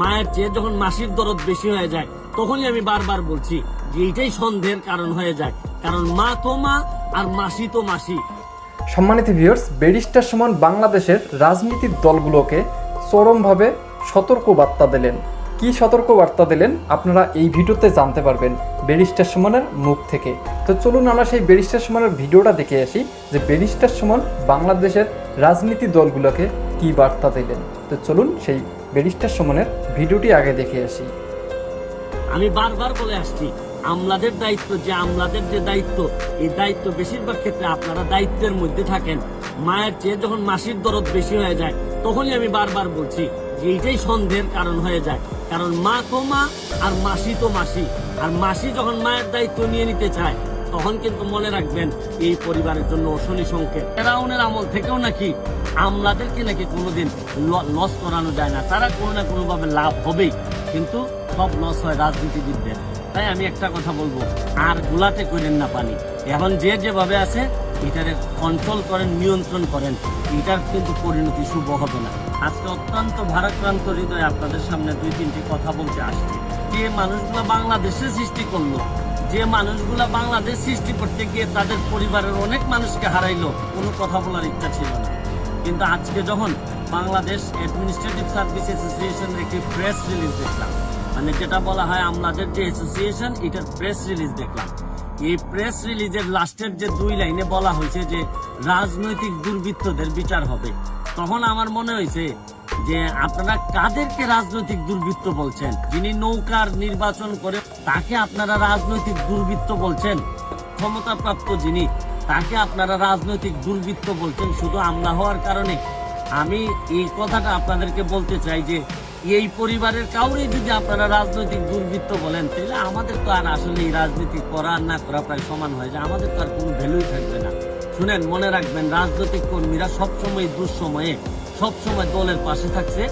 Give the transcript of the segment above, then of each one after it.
মায়ের চেয়ে যখন মাসির দরদ বেশি হয়ে যায়, তখনই আমি বারবার বলছি যে এইটাই সন্দেহের কারণ হয়ে যায়। কারণ মা তো মা, আর মাসি তো মাসি। সম্মানিত ভিউয়ার্স ব্যারিস্টার সমান বাংলাদেশের রাজনীতির দলগুলোকে চরমভাবে সতর্ক বার্তা দিলেন। কি সতর্ক বার্তা দিলেন, আপনারা এই ভিডিওতে জানতে পারবেন ব্যারিস্টার সমানের মুখ থেকে। তো চলুন আমরা সেই ব্যারিস্টার সমানের ভিডিওটা দেখে আসি যে ব্যারিস্টার সমান বাংলাদেশের রাজনীতি দলগুলোকে কি বার্তা দিলেন। তো চলুন সেই ব্যারিস্টার সমানের ভিডিওটি আগে দেখে আসি। আমি বারবার বলে আসছি, আমলাদের দায়িত্ব যে আমলাদের যে দায়িত্ব, এই দায়িত্ব বেশিরভাগ ক্ষেত্রে আপনারা দায়িত্বের মধ্যে থাকেন। মায়ের চেয়ে যখন মাসির দরদ বেশি হয়ে যায়, তখনই আমি বারবার বলছি যে এইটাই সন্দেহের কারণ হয়ে যায়। কারণ মা তো মা, আর মাসি তো মাসি। আর মাসি যখন মায়ের দায়িত্ব নিয়ে নিতে চায় তখন কিন্তু মনে রাখবেন, এই পরিবারের জন্য অশনি সংকেত। ফেরাউনের আমল থেকেও নাকি আমলাদেরকে নাকি কোনোদিন লস করানো যায় না। তারা কোনো না কোনো ভাবে লাভ হবেই। কিন্তু সব লস হয় রাজনীতিবিদদের। তাই আমি একটা কথা বলব, আর গুলাতে করেন না পানি। এখন যে যেভাবে আছে, এটারে কন্ট্রোল করেন, নিয়ন্ত্রণ করেন। এটার কিন্তু পরিণতি শুভ হবে না। আজকে অত্যন্ত ভারাক্রান্ত হৃদয়ে আপনাদের সামনে দুই তিনটি কথা বলতে আসছি। যে মানুষগুলো বাংলাদেশে সৃষ্টি করল যে মানুষগুলা বাংলাদেশ সৃষ্টি করতে গিয়ে তাদের পরিবারের অনেক মানুষকে হারাইলো, কোনো কথা বলার ইচ্ছা ছিল না। কিন্তু আজকে যখন বাংলাদেশ অ্যাডমিনিস্ট্রেটিভ সার্ভিস অ্যাসোসিয়েশনের একটি প্রেস রিলিজ দেখলাম মানে যেটা বলা হয় আমাদের যে অ্যাসোসিয়েশন এটার প্রেস রিলিজ দেখলাম। এই প্রেস রিলিজের লাস্টের যে দুই লাইনে বলা হয়েছে যে, রাজনৈতিক দুর্বৃত্তদের বিচার হবে। তখন আমার মনে হয়েছে যে আপনারা কাদেরকে রাজনৈতিক দুর্বৃত্ত বলছেন? যিনি নৌকার নির্বাচন করে, তাকে আপনারা রাজনৈতিক দুর্বৃত্ত বলছেন? ক্ষমতাপ্রাপ্ত যিনি, তাকে আপনারা রাজনৈতিক দুর্বৃত্ত বলছেন? শুধু আমলা হওয়ার কারণে? আমি এই কথাটা আপনাদেরকে বলতে চাই যে, এই পরিবারের কাউরে যদি আপনারা রাজনৈতিক দুর্বৃত্ত বলেন, তাহলে আমাদের তো আর আসলে এই রাজনীতি করা আর না করা প্রায় সমান হয়ে যায়। আমাদের তো আর কোনো ভ্যালুই থাকবে না। শুনেন, মনে রাখবেন, রাজনৈতিক কর্মীরা সবসময় দুঃসময়ে সবসময় দলের পাশে থাকছে।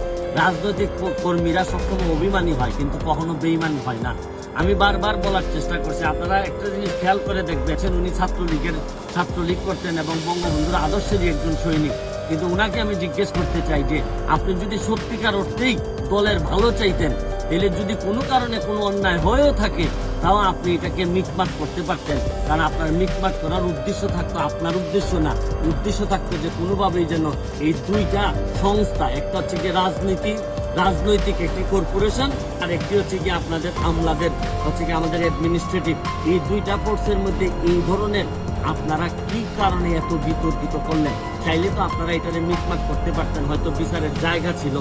রাজনৈতিক কর্মীরা সবসময় অভিমানী হয়, কিন্তু কখনো বেইমানি হয় না। আমি বারবার বলার চেষ্টা করছি, আপনারা একটা জিনিস খেয়াল করে দেখবেন উনি ছাত্রলীগের ছাত্রলীগ করতেন এবং বঙ্গবন্ধুর আদর্শেরই একজন সৈনিক। কিন্তু ওনাকে আমি জিজ্ঞেস করতে চাই যে, আপনি যদি সত্যিকার অর্থেই দলের ভালো চাইতেন, তাহলে যদি কোনো কারণে কোনো অন্যায় হয়েও থাকে তাও আপনি এটাকে মিটমাট করতে পারতেন। কারণ আপনার মিটমাট করার উদ্দেশ্য থাকতো, আপনার উদ্দেশ্য না। উদ্দেশ্য থাকতো যে কোনোভাবেই যেন এই দুইটা সংস্থা, একটা হচ্ছে গিয়ে রাজনীতি, রাজনৈতিক একটি কর্পোরেশন আর একটি হচ্ছে কি আপনাদের আমলাদের, হচ্ছে কি আমাদের অ্যাডমিনিস্ট্রেটিভ এই দুইটা ফোর্সের মধ্যে এই ধরনের আপনারা কি কারণে এত বিতর্কিত করলেন? চাইলে তো আপনারা এটারে মিটমাট করতে পারতেন, হয়তো বিচারের জায়গা ছিল।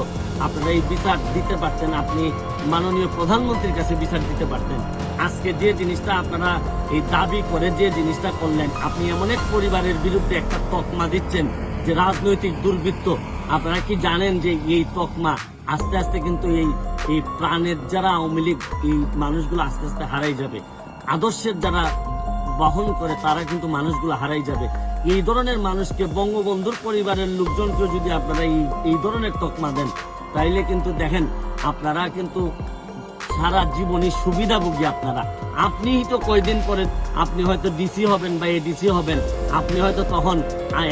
আপনারা এই বিচার দিতে পারতেন, আপনি মাননীয় প্রধানমন্ত্রীর কাছে বিচার দিতে পারতেন। আজকে যে জিনিসটা আপনারা এই দাবি করে যে জিনিসটা করলেন, আপনি এমন এক পরিবারের বিরুদ্ধে একটা তকমা দিচ্ছেন যে রাজনৈতিক দুর্বৃত্ত। আপনারা কি জানেন যে এই তকমা আস্তে আস্তে কিন্তু এই এই প্রাণের যারা আওয়ামী লীগ, এই মানুষগুলো আস্তে আস্তে হারাই যাবে। আদর্শের যারা বহন করে, তারা কিন্তু মানুষগুলো হারাই যাবে। এই ধরনের মানুষকে বঙ্গবন্ধুর পরিবারের লোকজনকে যদি আপনারা এই এই ধরনের তকমা দেন, তাইলে কিন্তু দেখেন আপনারা কিন্তু সারা জীবনই সুবিধাভোগী আপনারা। আপনিই তো কয়দিন পরে, আপনি হয়তো ডিসি হবেন বা এডিসি হবেন, আপনি হয়তো তখন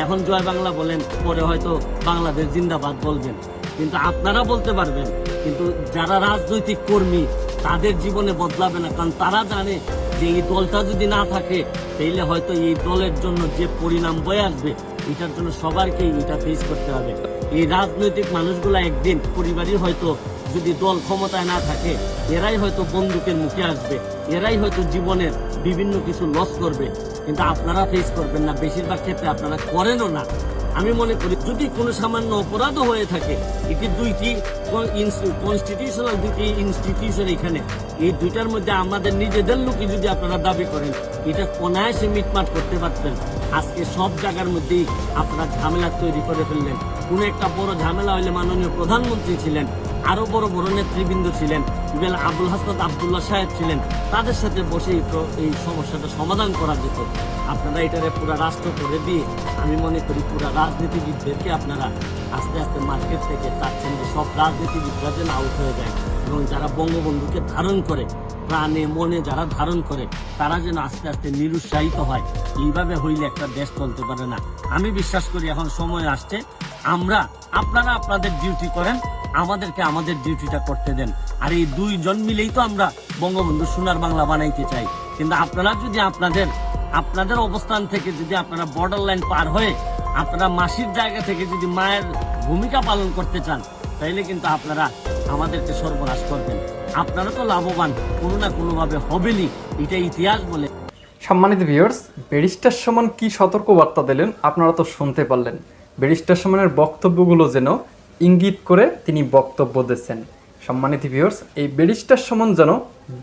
এখন জয় বাংলা বলেন, পরে হয়তো বাংলাদেশ জিন্দাবাদ বলবেন। কিন্তু আপনারা বলতে পারবেন, কিন্তু যারা রাজনৈতিক কর্মী, তাদের জীবনে বদলাবে না, কারণ তারা জানে যে এই দলটা যদি না থাকে, তাইলে হয়তো এই দলের জন্য যে পরিণাম বয়ে আসবে, এটার জন্য সবারকেই এটা ফেস করতে হবে। এই রাজনৈতিক মানুষগুলা একদিন পরিবারই হয়তো যদি দল ক্ষমতায় না থাকে, এরাই হয়তো বন্দুকের মুখে আসবে, এরাই হয়তো জীবনের বিভিন্ন কিছু লস করবে। কিন্তু আপনারা ফেস করবেন না, বেশিরভাগ ক্ষেত্রে আপনারা করেনও না। আমি মনে করি যদি কোনো সামান্য অপরাধও হয়ে থাকে, এটি দুইটি কনস্টিটিউশনাল দুইটি ইনস্টিটিউশন এখানে। এই দুইটার মধ্যে আমাদের নিজেদের লোকই যদি আপনারা দাবি করেন, এটা অনায়াসে মিটমাট করতে পারতেন। আজকে সব জায়গার মধ্যেই আপনারা ঝামেলা তৈরি করে ফেললেন। কোনো একটা বড় ঝামেলা হলে মাননীয় প্রধানমন্ত্রী ছিলেন আরও বড় বড় নেতৃবৃন্দ ছিলেন ইভেন আবুল হাসনাত আবদুল্লাহ সাহেব ছিলেন। তাদের সাথে বসে এই সমস্যাটা সমাধান করা যেত। আপনারা এটারে পুরো রাষ্ট্র করে দিয়ে, আমি মনে করি পুরো রাজনীতিবিদদেরকে আপনারা আস্তে আস্তে মার্কেট থেকে চাচ্ছেন যে সব রাজনীতিবিদরা যেন আউট হয়ে যায়। এবং যারা বঙ্গবন্ধুকে ধারণ করে, প্রাণে মনে যারা ধারণ করে, তারা যেন আস্তে আস্তে নিরুৎসাহিত হয়। এইভাবে হইলে একটা দেশ চলতে পারে না। আমি বিশ্বাস করি এখন সময় আসছে। আমরা, আপনারা আপনাদের ডিউটি করেন। আমাদেরকে আমাদের ডিউটিটা করতে দেন। আর এই দুইজন মিলেই তো আমরা বঙ্গবন্ধু সোনার বাংলা বানাইতে চাই। কিন্তু আপনারা যদি আপনাদের আপনাদের অবস্থান থেকে যদি আপনারা বর্ডার লাইন পার হয়ে আপনারা মাসির জায়গা থেকে যদি মায়ের ভূমিকা পালন করতে চান, তাইলে কিন্তু আপনারা আমাদেরকে সর্বনাশ করবেন। আপনারা তো লাভবান, কোনো না কোনোভাবে হবেনই। এটা ইতিহাস বলে। সম্মানিত ভিউয়ার্স ব্যারিস্টার সমান কি সতর্ক বার্তা দিলেন আপনারা তো শুনতে পারলেন। ব্যারিস্টার সমানের বক্তব্যগুলো যেন ইঙ্গিত করে তিনি বক্তব্য দিচ্ছেন। সম্মানিত ভিউয়ার্স এই ব্যারিস্টার সমান যেন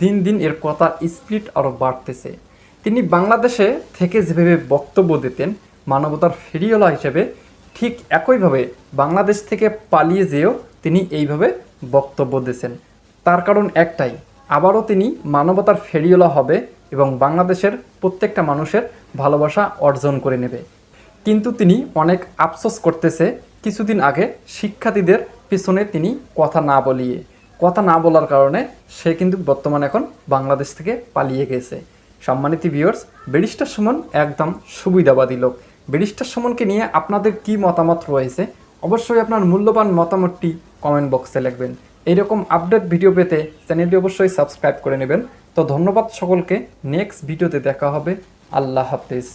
দিন দিন এর কথা স্প্লিট আরও বাড়তেছে। তিনি বাংলাদেশে থেকে যেভাবে বক্তব্য দিতেন, মানবতার ফেরিওলা হিসেবে ঠিক একইভাবে বাংলাদেশ থেকে পালিয়ে যেয়েও তিনি এইভাবে বক্তব্য দিয়েছেন তার কারণ একটাই, আবারও তিনি মানবতার ফেরিওলা হবে এবং বাংলাদেশের প্রত্যেকটা মানুষের ভালোবাসা অর্জন করে নেবে। কিন্তু তিনি অনেক আফসোস করতেছে কিছুদিন আগে শিক্ষার্থীদের পিছনে তিনি কথা না বলিয়ে, কথা না বলার কারণে সে কিন্তু বর্তমানে এখন বাংলাদেশ থেকে পালিয়ে গেছে। সম্মানিত ভিউয়ার্স ব্যারিস্টার সুমন একদম সুবিধাবাদী লোক। ব্যারিস্টার সুমনকে নিয়ে আপনাদের কি মতামত রয়েছে? অবশ্যই আপনার মূল্যবান মতামতটি কমেন্ট বক্সে লিখবেন। এইরকম আপডেট ভিডিও পেতে চ্যানেলটি অবশ্যই সাবস্ক্রাইব করে নেবেন। তো ধন্যবাদ সকলকে। নেক্সট ভিডিওতে দেখা হবে। আল্লাহ হাফিজ।